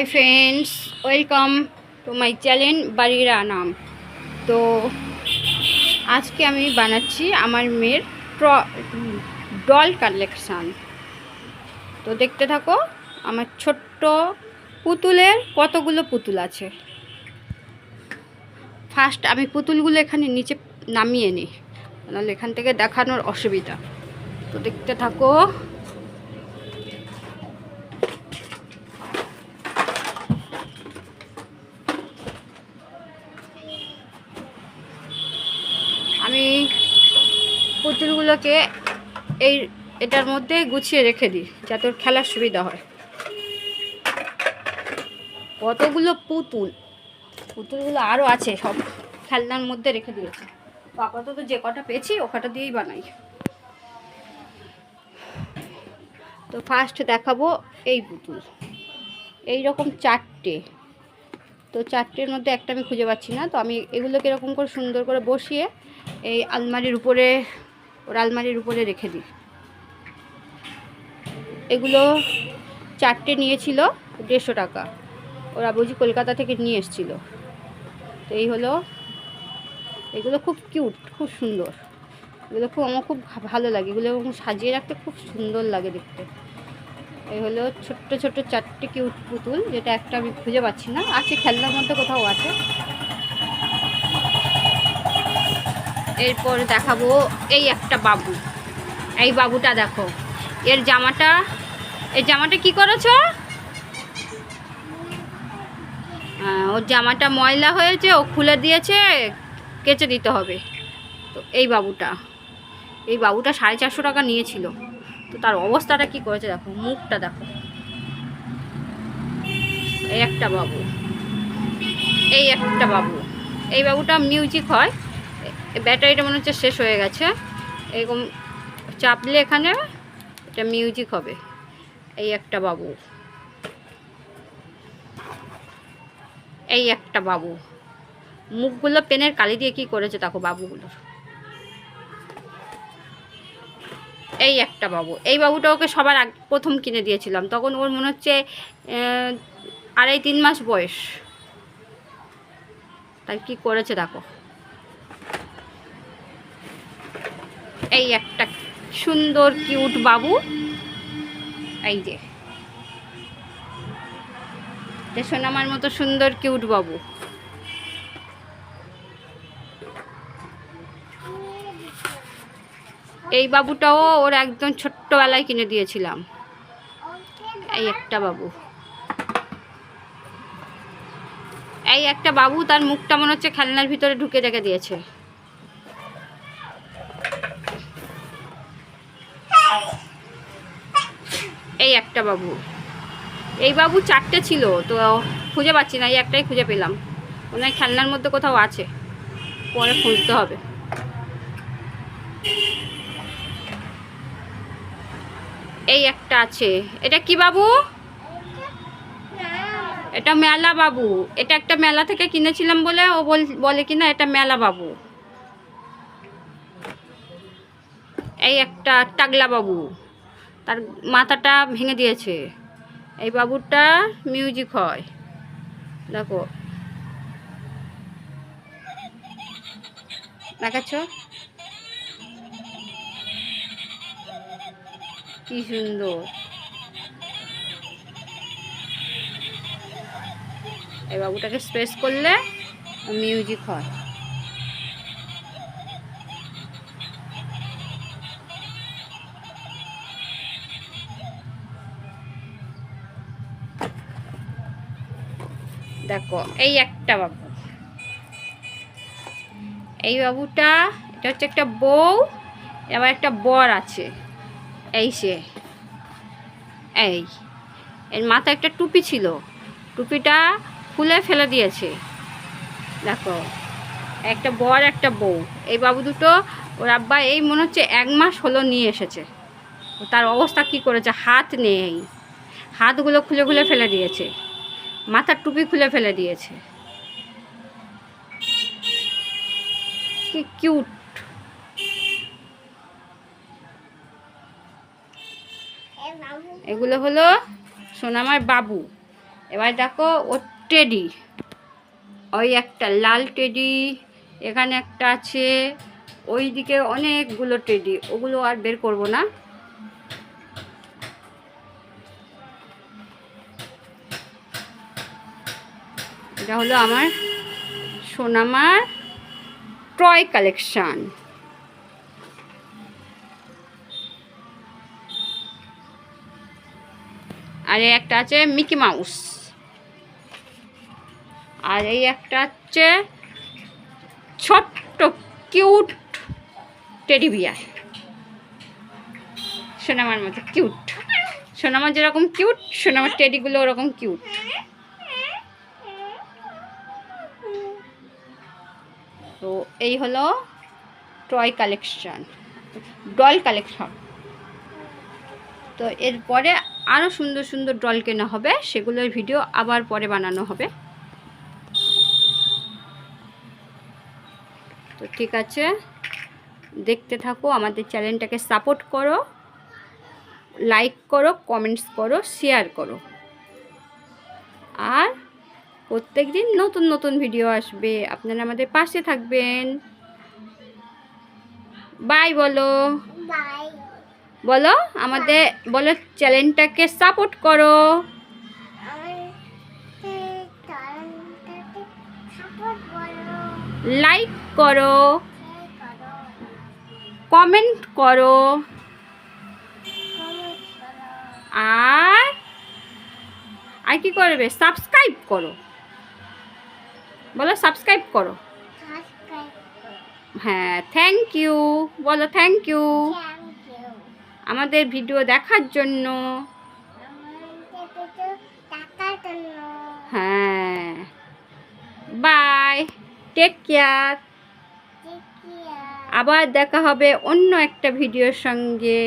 Hi friends welcome to my channel বাড়িরা নাম তো আজকে আমি বানাচ্ছি আমার মেয়ের ডল কালেকশান তো দেখতে থাকো, আমার ছোট্ট পুতুলের কতগুলো পুতুল আছে। ফার্স্ট আমি পুতুলগুলো এখানে নিচে নামিয়ে নিই। নাহলে এখান থেকে দেখানোর অসুবিধা। তো দেখতে থাকো আমি পুতুলগুলোকে এই, এটার মধ্যে গুছিয়ে রেখে দিই, যাতে ওর খেলার সুবিধা হয়। কতগুলো পুতুল, পুতুলগুলো আরও আছে, সব খেলনার মধ্যে রেখে দিয়েছি। তো আপাতত যে কটা পেয়েছি ও কটা দিয়েই বানাই। তো ফার্স্ট দেখাবো এই পুতুল। এই রকম চারটে। তো চারটের মধ্যে একটা আমি খুঁজে পাচ্ছি না, তো আমি এগুলোকে এরকম করে সুন্দর করে বসিয়ে এই আলমারির উপরে ওর আলমারির উপরে রেখে দিই। এগুলো চারটে নিয়েছিল, দেড়শো টাকা। ওরা বুঝি কলকাতা থেকে নিয়ে এসেছিল। তো এই হলো, এগুলো খুব কিউট, খুব সুন্দর। এগুলো খুব, আমার খুব ভালো লাগে। এগুলো সাজিয়ে রাখতে খুব সুন্দর লাগে দেখতে। এই হলো ছোট্ট ছোট্ট চারটে কিউট পুতুল, যেটা একটা আমি খুঁজে পাচ্ছি না। আছে খেলনার মধ্যে কোথাও আছে। এরপর দেখাবো এই একটা বাবু। এই বাবুটা দেখো। এর জামাটা এর জামাটা কি করেছ? ওর জামাটা ময়লা হয়েছে, ও খুলে দিয়েছে, কেচে দিতে হবে। তো এই বাবুটা। এই বাবুটা সাড়ে চারশো টাকা নিয়েছিল। তো তার অবস্থাটা কি করেছে দেখো, মুখটা দেখো। এই একটা বাবু। এই একটা বাবু। এই বাবুটা মিউজিক হয়। এ- ব্যাটারিটা মনে হচ্ছে শেষ হয়ে গেছে। এরকম চাপলে এখানে এটা মিউজিক হবে। এই একটা বাবু। এই একটা বাবু। মুখগুলো পেনের কালি দিয়ে কি করেছে দেখো বাবুগুলোর এই একটা বাবু। এই বাবুটা ওকে সবার আগ, প্রথম কিনে দিয়েছিলাম। তখন ওর মনে হচ্ছে আড়াই তিন মাস বয়স। তাই কি করেছে দেখো। এই একটা সুন্দর, কিউট বাবু। এই যে। সোনামার মতো সুন্দর, কিউট বাবু। এই বাবুটাও ওর একদম ছোট্টবেলায় কিনে দিয়েছিলাম। এই একটা বাবু। এই একটা বাবু, তার মুখটা মনে হচ্ছে খেলনার ভিতরে ঢুকে রেখে দিয়েছে। এই একটা বাবু। এই বাবু চারটে ছিল, তো খুঁজে পাচ্ছি না, এই একটাই খুঁজে পেলাম। ওনার খেলনার মধ্যে কোথাও আছে। পরে খুঁজতে হবে। এই একটা আছে। এটা কি বাবু? এটা মেলা বাবু। এটা একটা মেলা থেকে কিনেছিলাম বলে ও বল- কিনা, এটা মেলা বাবু। এই একটা টাগলা বাবু। তার মাথাটা ভেঙে দিয়েছে। এই বাবুটা মিউজিক হয়। দেখো। দেখাচ্ছ? কি সুন্দর। এই বাবুটাকে স্পেস করলে মিউজিক হয়। দেখো, এই একটা বাবু। এই বাবুটা, এটা হচ্ছে একটা বউ এবার একটা বর আছে। এই সে, এই। এর মাথায় একটা টুপি ছিল। টুপিটা খুলে ফেলে দিয়েছে। দেখো, একটা বর, একটা বউ। এই বাবু দুটো, ওর আব্বা এই মনে হচ্ছে এক মাস হলো নিয়ে এসেছে। তার অবস্থা কি করেছে? হাত নেই। হাতগুলো খুলে খুলে ফেলে দিয়েছে। মাথার টুপি খুলে ফেলে দিয়েছে। কি কিউট এগুলো হলো সোনামার বাবু। এবার দেখো ও টেডি। ওই একটা লাল টেডি, এখানে একটা আছে ওই দিকে অনেকগুলো টেডি। ওগুলো আর বের করব না। এটা হলো আমার সোনামার টয় কালেকশান। আর এই একটা আছে মিকি মাউস। আর এই একটা হচ্ছে ছোট্ট, কিউট টেডি বিয়ার। সোনামার মতো কিউট। সোনামার যেরকম কিউট, সোনামার টেডিগুলো ওরকম কিউট। তো এই হলো টয় কালেকশন ডল কালেকশন তো এরপরে আরও সুন্দর সুন্দর ডল কেনা হবে, সেগুলোর ভিডিও আবার পরে বানানো হবে। তো ঠিক আছে, দেখতে থাকো, আমাদের চ্যানেলটাকে সাপোর্ট করো লাইক করো কমেন্টস করো শেয়ার করো। প্রত্যেক দিন নতুন নতুন ভিডিও আসবে। আপনারা আমাদের পাশে থাকবেন। বাই বলো। বলো আমাদের বলো চ্যানেলটাকে সাপোর্ট করো। লাইক করো। কমেন্ট করো। আর আর কি করবে? সাবস্ক্রাইব করো। বলো সাবস্ক্রাইব করো। হ্যাঁ থ্যাংক ইউ বলো থ্যাংক ইউ আমাদের ভিডিও দেখার জন্য। হ্যাঁ। বাই টেক কেয়ার আবার দেখা হবে অন্য একটা ভিডিওর সঙ্গে।